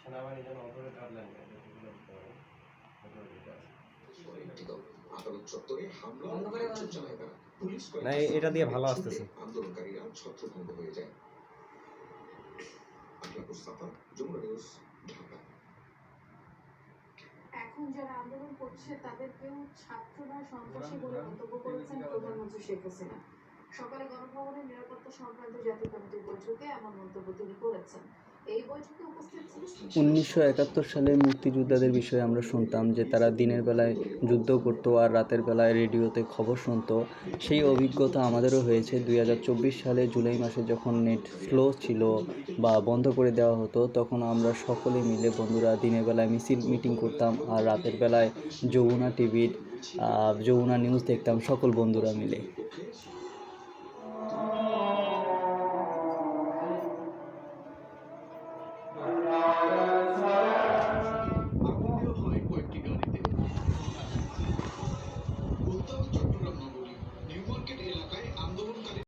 সেনাবাহিনী যেন অপরে কাটলেন না এটা দিয়ে ভালো আসতেছে। আন্দোলনকারীরা ছত্রভঙ্গ হয়ে যায়। আখলাকুর সাফা যমুনা নিউজ ঢাকা। এখন যারা আন্দোলন করছে তাদেরকেও ছাত্ররা সন্ত্রাসী বলে মন্তব্য করেছেন প্রধানমন্ত্রী শেখ হাসিনা। সকালে গণভবনের নিরাপত্তা উনিশশো একাত্তর সালে মুক্তিযোদ্ধাদের বিষয়ে আমরা শুনতাম যে তারা দিনের বেলায় যুদ্ধ করতো আর রাতের বেলায় রেডিওতে খবর শুনতো। সেই অভিজ্ঞতা আমাদেরও হয়েছে। দুই হাজার চব্বিশ সালে জুলাই মাসে যখন নেট স্লো ছিল বা বন্ধ করে দেওয়া হতো, তখন আমরা সকলে মিলে বন্ধুরা দিনের বেলায় মিছিল মিটিং করতাম আর রাতের বেলায় যমুনা টিভির যমুনা নিউজ দেখতাম সকল বন্ধুরা মিলে।